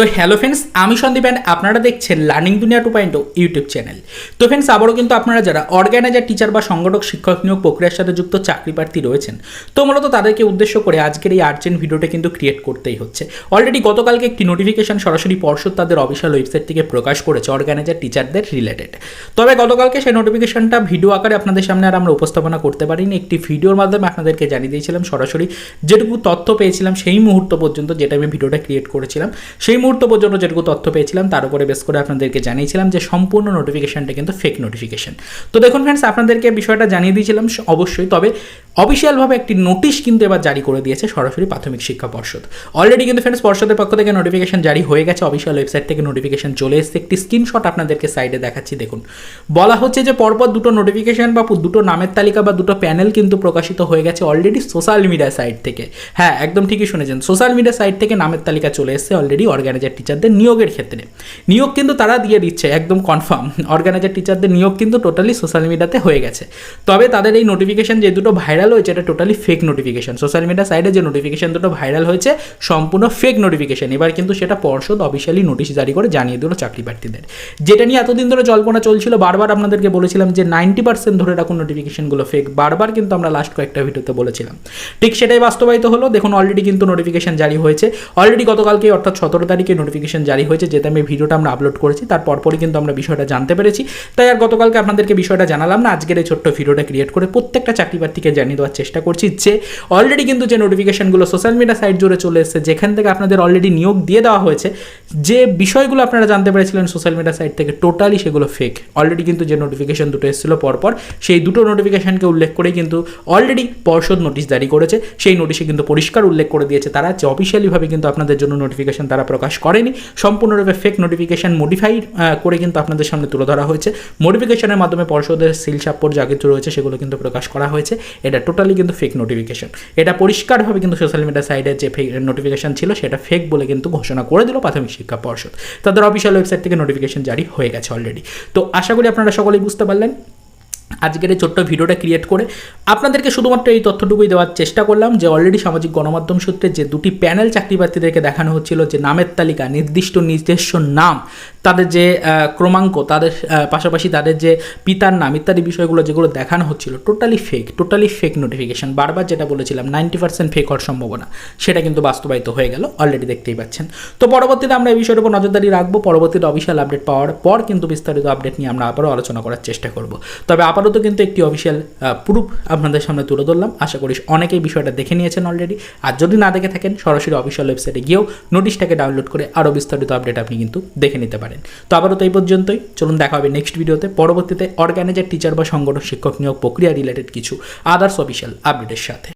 তো hello friends আমি Sandeep and আপনারা দেখছেন learning Duniya two point YouTube channel তো ফ্রেন্ডস আবারও কিন্তু আপনারা যারা অর্গানাইজার টিচার বা সংগঠক, শিক্ষক নিয়োগ প্রক্রিয়ার সাথে যুক্ত চাকরি প্রার্থী রয়েছেন, তো মূলত তাদেরকে উদ্দেশ্য করে আজকের এই আর্জেন্ট ভিডিওটা কিন্তু ক্রিয়েট করতেই হচ্ছে। অলরেডি গতকালকে একটি নোটিফিকেশন সরাসরি পর্ষদ তাদের অফিসিয়াল ওয়েবসাইট থেকে প্রকাশ করেছে অর্গানাইজার টিচারদের রিলেটেড তবে গতকালকে সেই নোটিফিকেশনটা ভিডিও আকারে আপনাদের সামনে আর আমরা উপস্থাপনা করতে পারিনি। একটি ভিডিওর মাধ্যমে আপনাদেরকে জানিয়ে দিয়েছিলাম সরাসরি যেটুকু তথ্য পেয়েছিলাম সেই মুহূর্ত পর্যন্ত যেটা আমি ভিডিওটা ক্রিয়েট করেছিলাম, সেই মুহূর্ত পর্যন্ত যেটুকু তথ্য পেয়েছিলাম, তার উপরে বেশ করে আপনাদেরকে জানিয়েছিলাম যে সম্পূর্ণ নোটিফিকেশনটা কিন্তু ফেক নোটিফিকেশন তো দেখুন ফ্রেন্ডস আপনাদেরকে বিষয়টা জানিয়ে দিয়েছিলাম, অবশ্যই। তবে অফিসিয়ালভাবে একটি নোটিশ কিন্তু এবার জারি করে দিয়েছে সরাসরি প্রাথমিক শিক্ষা পর্ষদ। অলরেডি কিন্তু ফ্রেন্ডস পর্ষদের পক্ষ থেকে নোটিফিকেশন জারি হয়ে গেছে। অফিসিয়াল ওয়েবসাইট থেকে নোটিফিকেশন চলে এসেছে। একটি স্ক্রিনশট আপনাদেরকে সাইডে দেখাচ্ছি, দেখুন। বলা হচ্ছে যে পরপর দুটো নোটিফিকেশন বা দুটো নামের তালিকা বা দুটো প্যানেল কিন্তু প্রকাশিত হয়ে গেছে অলরেডি সোশ্যাল মিডিয়া সাইট থেকে। হ্যাঁ একদম ঠিকই শুনেছেন। সোশ্যাল মিডিয়া সাইট থেকে নামের তালিকা চলে এসেছে অলরেডি অর্গানাইজার টিচারদের নিয়োগের ক্ষেত্রে। নিয়োগ কিন্তু তারা দিয়ে দিচ্ছে, একদম কনফার্ম অর্গানাইজার টিচারদের নিয়োগ কিন্তু টোটালি সোশ্যাল মিডিয়াতে হয়ে গেছে। তবে তাদের এই নোটিফিকেশন যে দুটো ভাইরাল হয়েছে, এটা totally fake notification social media সাইডে যে নোটিফিকেশন দুটো ভাইরাল হয়েছে, সম্পূর্ণ ফেক নোটিফিকেশন এবার কিন্তু সেটা পর্ষদ অফিসিয়ালি নোটিশ জারি করে জানিয়ে দিল চাকরি প্রার্থীদের। যেটা নিয়ে এতদিন ধরে জল্পনা চলছিল, বারবার আপনাদেরকে বলেছিলাম যে নাইনটি পার্সেন্ট ধরে রাখুন নোটিফিকেশনগুলো ফেক বারবার কিন্তু আমরা লাস্ট কয়েকটা ভিডিওতে বলেছিলাম। ঠিক সেটাই বাস্তবায়িত হলো। দেখুন অলরেডি কিন্তু নোটিফিকেশন জারি হয়েছে। অলরেডি গতকালকে, অর্থাৎ সতেরো তারিখে নোটিফিকেশন জারি হয়েছে, যেটা আমি ভিডিওটা আমরা আপলোড করেছি। তার পরপরই কিন্তু আমরা বিষয়টা জানতে পেরেছি। তাই আর গতকালকে আপনাদেরকে বিষয়টা জানালাম না। আজকের এই ছোট্ট ভিডিওটা ক্রিয়েট করে প্রত্যেকটা চাকরি প্রার্থীকে দেওয়ার চেষ্টা করছি যে অলরেডি কিন্তু যে নোটিফিকেশনগুলো সোশ্যাল মিডিয়া সাইট জুড়ে চলে এসেছে, যেখান থেকে আপনাদের অলরেডি নিয়োগ দিয়ে দেওয়া হয়েছে, যে বিষয়গুলো আপনারা জানতে পেরেছিলেন সোশ্যাল মিডিয়া সাইট থেকে টোটালি সেগুলো ফেক অলরেডি কিন্তু যে নোটিফিকেশন দুটো এসেছিল পরপর, সেই দুটো নোটিফিকেশনকে উল্লেখ করেই কিন্তু অলরেডি পর্ষদ নোটিশ জারি করেছে। সেই নোটিশে কিন্তু পরিষ্কার উল্লেখ করে দিয়েছে তারা যে অফিসিয়ালিভাবে কিন্তু আপনাদের জন্য নোটিফিকেশন তারা প্রকাশ করেনি। সম্পূর্ণরূপে ফেক নোটিফিকেশন মডিফাই করে কিন্তু আপনাদের সামনে তুলে ধরা হয়েছে। মডিফিকেশনের মাধ্যমে পর্ষদের সিল সাপ্পর যা কিছু রয়েছে সেগুলো কিন্তু প্রকাশ করা হয়েছে। এটা টোটালি কিন্তু ফেক নোটিফিকেশন এটা পরিষ্কারভাবে কিন্তু সোশ্যাল মিডিয়া সাইডে যে ফেক নোটিফিকেশন ছিল, সেটা ফেক বলে কিন্তু ঘোষণা করে দিল প্রাথমিক শিক্ষা পর্ষদ। তাদের অফিসিয়াল ওয়েবসাইট থেকে নোটিফিকেশন জারি হয়ে গেছে অলরেডি তো আশা করি আপনারা সকলেই বুঝতে পারলেন। আজকের এই ছোট্ট ভিডিওটা ক্রিয়েট করে আপনাদেরকে শুধুমাত্র এই তথ্যটুকুই দেওয়ার চেষ্টা করলাম যে অলরেডি সামাজিক গণমাধ্যম সূত্রে যে দুটি প্যানেল চাকরি প্রার্থীদেরকে দেখানো হচ্ছিল যে নামের তালিকা, নির্দিষ্ট, নিজস্ব নাম তাদের যে ক্রমাঙ্ক, তাদের পাশাপাশি তাদের যে পিতার নাম ইত্যাদি বিষয়গুলো যেগুলো দেখানো হচ্ছিল totally fake totally fake notification বারবার যেটা বলেছিলাম নাইনটি পার্সেন্ট ফেক হওয়ার সম্ভাবনা। সেটা কিন্তু বাস্তবায়িত হয়ে গেল অলরেডি দেখতেই পাচ্ছেন। তো পরবর্তীতে আমরা এই বিষয়ের উপর নজরদারি রাখব। পরবর্তীতে অফিসিয়াল আপডেট পাওয়ার পর কিন্তু বিস্তারিত আপডেট নিয়ে আমরা আবারও আলোচনা করার চেষ্টা করব। তবে আপাতত কিন্তু একটি অফিসিয়াল প্রুফ আপনাদের সামনে তুলে ধরলাম। আশা করি অনেকেই বিষয়টা দেখে নিয়েছেন অলরেডি আর যদি না দেখে থাকেন, সরাসরি অফিসিয়াল ওয়েবসাইটে গিয়েও নোটিশটাকে ডাউনলোড করে আরও বিস্তারিত আপডেট আপনি কিন্তু দেখে নিতে পারেন। তো আপাতত এই পর্যন্তই। চলুন দেখা হবে নেক্সট ভিডিওতে পরবর্তীতে অর্গানাইজার টিচার বা সংগঠন শিক্ষক নিয়োগ প্রক্রিয়া রিলেটেড কিছু আদার্স অফিসিয়াল আপডেটের সাথে।